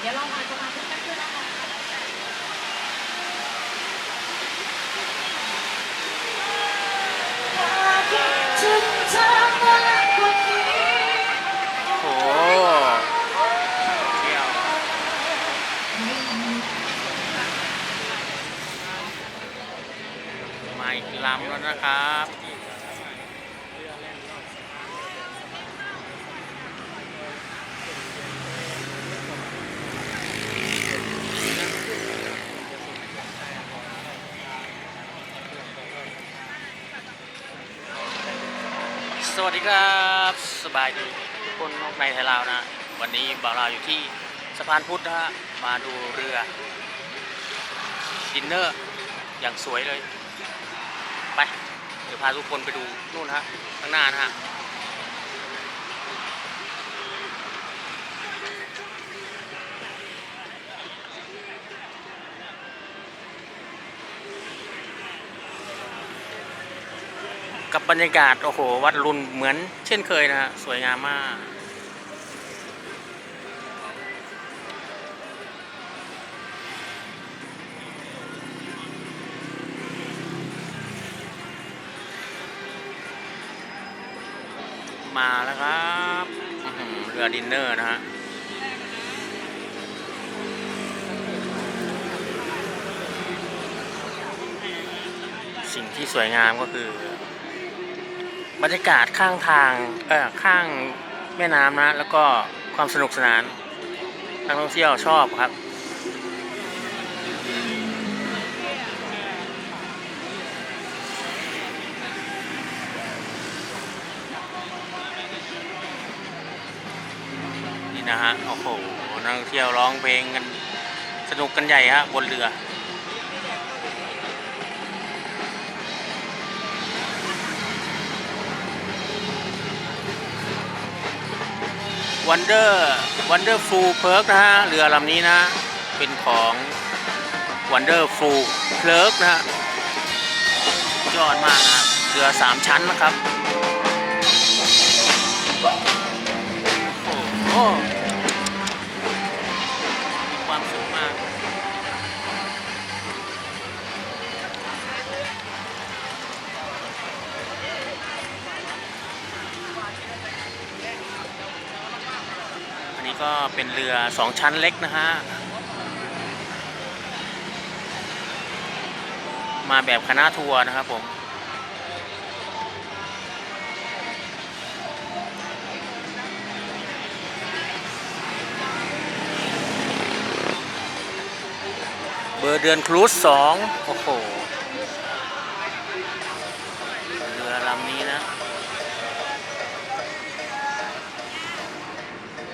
เดี๋ยวเรามาสมาธิกันด้วยนะคะถึงเธอมากกว่านี้โอ้เที่ยวมาอีกลำแล้วนะครับ ส วัสดีครับสบายดีทุกคนในไทยลาวนะ วันนี้บ่าวลาวอยู่ที่สะพานพุทธนะฮะมาดูเรือดินเนอร์อย่างสวยเลย ไป เดี๋ยวพาทุกคนไปดูนู่นฮะข้างหน้านะฮะ บรรยากาศโอ้โห วัดรุนเหมือนเช่นเคยนะฮะสวยงามมาก มาแล้วครับเรือดินเนอร์นะฮะสิ่งที่สวยงามก็คือ บรรยากาศข้างทางเออข้างแม่น้ำนะ แล้วก็ความสนุกสนานนักท่องเที่ยวชอบครับนี่นะฮะโอ้โหนักท่องเที่ยวร้องเพลงกันสนุกกันใหญ่ฮะบนเรือ วันเดอร์วันเดอร์ฟูลเพิร์กนะฮะเรือลำนี้นะ เป็นของวันเดอร์ฟูลเพิร์กนะฮะยอดมากนะเรือสามชั้นนะครับ โอ้ เป็นเรือสองชั้นเล็กนะฮะ มาแบบคณะทัวร์นะครับผมเบอร์เดือนครูซสองโอ้โห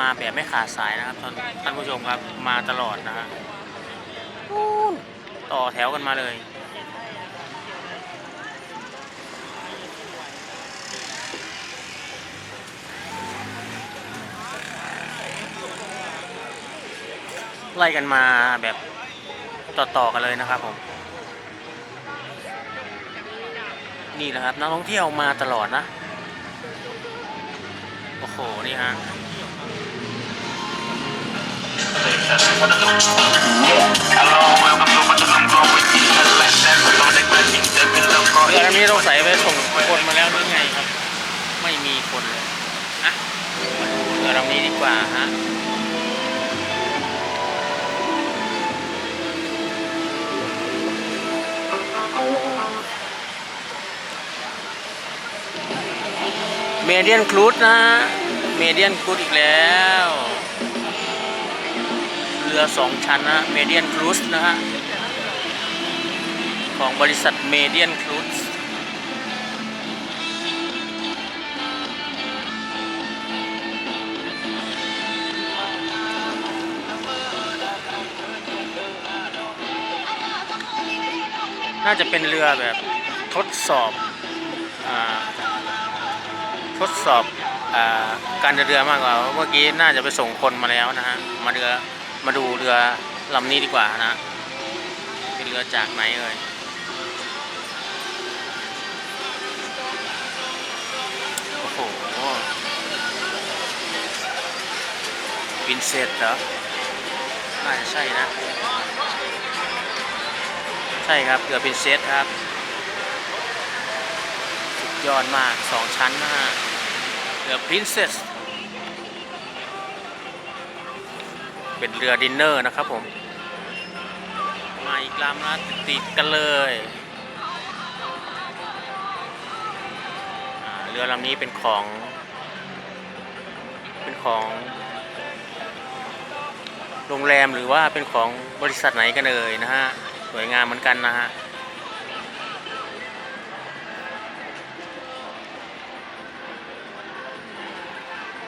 มาแบบไม่ขาดสายนะครับท่านท่านผู้ชมครับมาตลอดนะฮะนู่นต่อแถวกันมาเลย ไล่กันมาแบบต่อๆกันเลยนะครับผมนี่แหละครับนักท่องเที่ยวมาตลอดนะ โอ้โห นี่ฮะ เรือลำนี้ต้องใส่ไปส่งคนมาแล้วหรือไงครับ ไม่มีคนเลยอะมาดูเรือลำนี้ดีกว่าฮะเมเดียนครูดนะเมเดียนครูดอีกแล้ว รือสองชั้นนะเมเดียนครูซนะฮะ ของบริษัทเมเดียนครูซน่าจะเป็นเรือแบบทดสอบอทดสอบอการเดินเรือมากกว่าเพราะเมื่อกี้น่าจะไปส่งคนมาแล้วนะฮะ มาเรือ มาดูเรือลำนี้ดีกว่านะ เป็นเรือจากไหนเอ่ยโอ้โหวินเซตเหรอน่าจะใช่นะ ใช่ครับเรือเป็นเซตครับสุดยอดมากสองชั้นนะฮะเรือ Princess เป็นเรือดินเนอร์นะครับผมมาอีกลำนะติดกันเลยเรือลำนี้เป็นของ เป็นของโรงแรมหรือว่าเป็นของบริษัทไหนกันเอ่ยนะฮะสวยงามเหมือนกันนะฮะ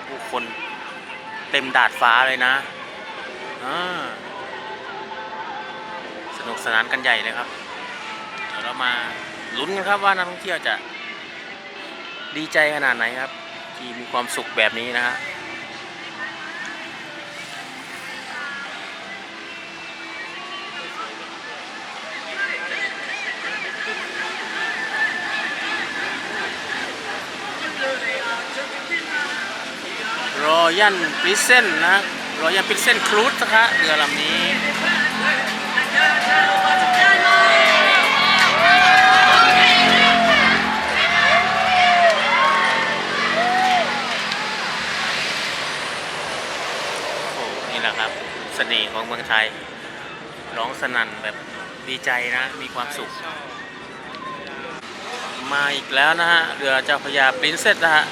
ผู้คนเต็มดาดฟ้าเลยนะ สนุกสนานกันใหญ่เลยครับ เดี๋ยวเรามาลุ้นกันครับว่านักท่องเที่ยวจะดีใจขนาดไหนครับ ที่มีความสุขแบบนี้นะฮะรอยันปริเซนนะ รอยันปริเซนครูซนะครับเรือลำนี้โอ้โหนี่แหละครับเสน่ห์ของเมืองไทย ร้องสนั่นแบบดีใจนะ มีความสุข มาอีกแล้วนะฮะ เรือเจ้าพระยาปรินเซสนะฮะ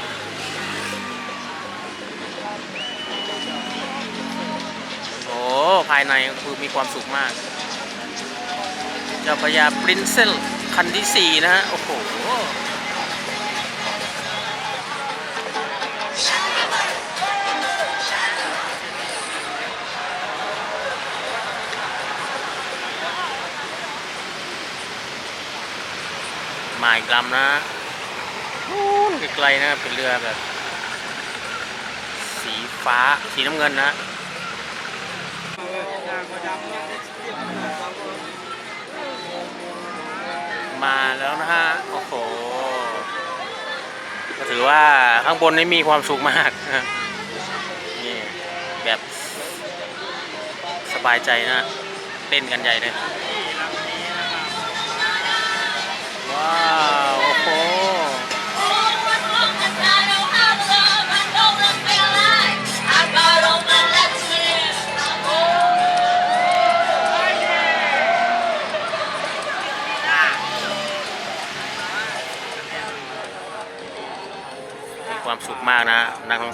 ภายในคือมีความสุขมาก เจ้าพระยาปรินเซสคันที่สี่นะฮะ โอ้โหมาอีกลำนะนู่นไกลๆนะเป็นเรือแบบ สีฟ้าสีน้ำเงินนะ มาแล้วนะฮะ โอ้โห ก็ถือว่าข้างบนนี้มีความสุขมากนะนี่แบบสบายใจนะเต้นกันใหญ่เลยว้าว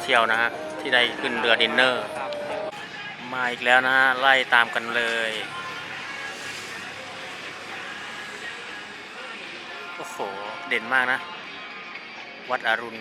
เที่ยวนะฮะที่ได้ขึ้นเรือดินเนอร์ มาอีกแล้วนะฮะไล่ตามกันเลยโอ้โหเด่นมากนะ วัดอรุณ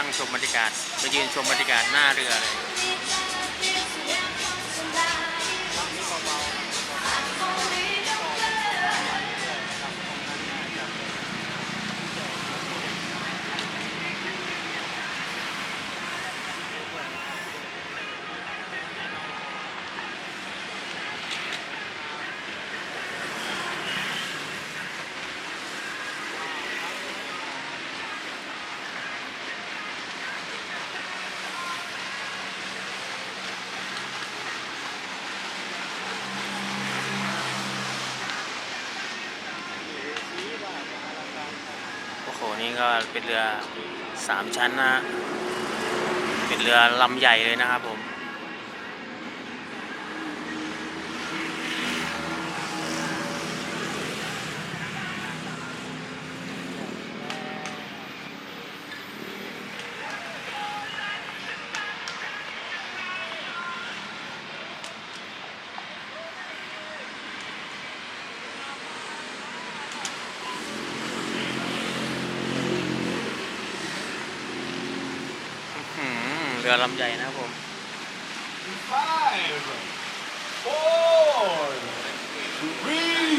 นั่งชมบรรยากาศไปยืนชมบรรยากาศหน้าเรือเลย นี่ก็เป็นเรือสามชั้นนะฮะเป็นเรือลำใหญ่เลยนะครับผม รือลำใหญ่นะครับผม Five, four, three,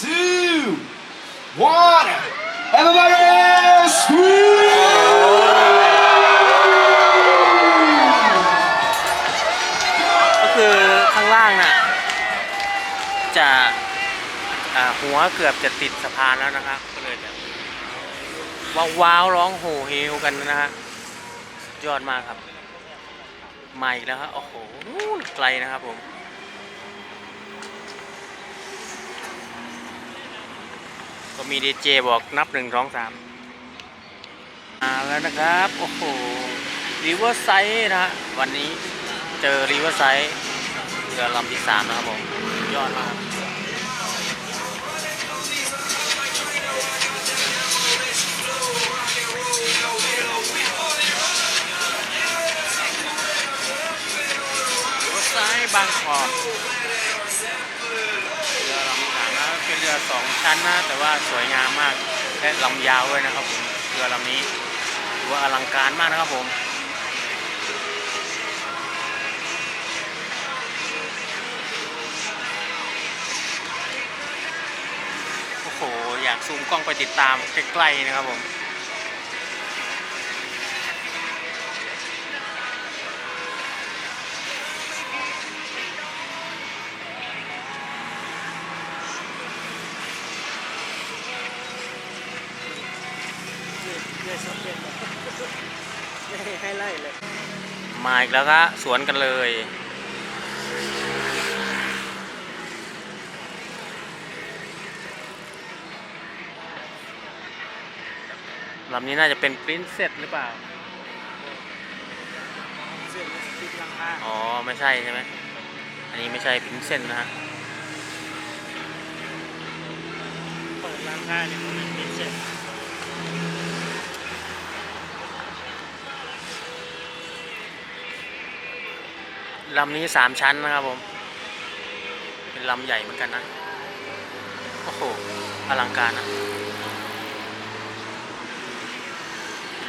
two, one. Everybody, squeeze! ก็คือข้างล่างน่ะ จะอ่าหัวเกือบจะติดสะพานแล้วนะครับก็เลยแบบว้าวๆร้องโห่เฮวกันนะฮะ ยอดมากครับมาอีกแล้วครับโอ้โหไกลนะครับผมก็มีดีเจบอกนับหนึ่งสองสามมาแล้วนะครับ โอ้โหรีเวอร์ไซด์นะฮะวันนี้เจอรีเวอร์ไซด์เรือลำที่สามนะครับผม ยอดมาก บางกอกเรือลำที่สามนะเป็นเรือสองชั้นนะ แต่ว่าสวยงามมากและลำยาวด้วยนะครับผมเรือลำนี้ถือว่าอลังการมากนะครับผมโอ้โหอยากซูมกล้องไปติดตามใกล้ๆนะครับผม ให้ไล่เลย มาอีกแล้วครับสวนกันเลยลำนี้น่าจะเป็นปรินเซสหรือเปล่า เส้นติดหลังคาอ๋อ ไม่ใช่ใช่ไหม อันนี้ไม่ใช่ปรินเซสนะฮะ เปิดหลังคาเนี่ยมันติดเส้น ลำนี้สามชั้นนะครับผม เป็นลำใหญ่เหมือนกันนะ โอ้โห อลังการนะ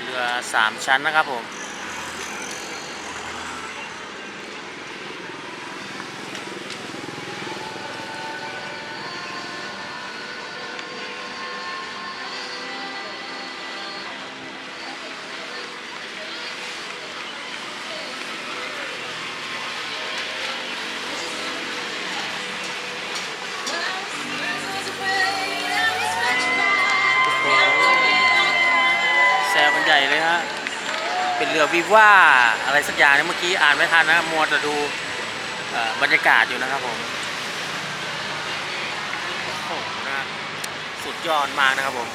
เรือสามชั้นนะครับผม กันใหญ่เลยฮะ เป็นเรือวิว่าอะไรสักอย่างเนี่ยเมื่อกี้อ่านไม่ทันนะมัวแต่ดูบรรยากาศอยู่นะครับผมโอ้โหนะสุดยอดมากนะครับผม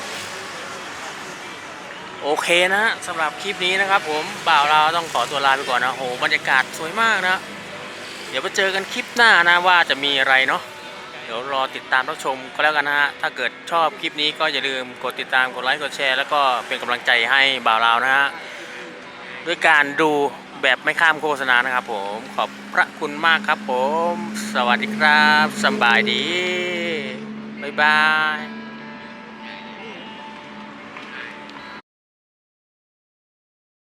โอเคนะสำหรับคลิปนี้นะครับ ผมบ่าวเราต้องขอตัวลาไปก่อนนะโหบรรยากาศสวยมากนะ เดี๋ยวไปเจอกันคลิปหน้านะว่าจะมีอะไรเนาะ เดี๋ยวรอติดตามรับชมก็แล้วกันนะฮะ ถ้าเกิดชอบคลิปนี้ก็อย่าลืมกดติดตามกดไลค์กดแชร์ แล้วก็เป็นกำลังใจให้บ่าวเรานะฮะ ด้วยการดูแบบไม่ข้ามโฆษณานะครับผม ขอบพระคุณมากครับผม สวัสดีครับสบายดี บ๊ายบาย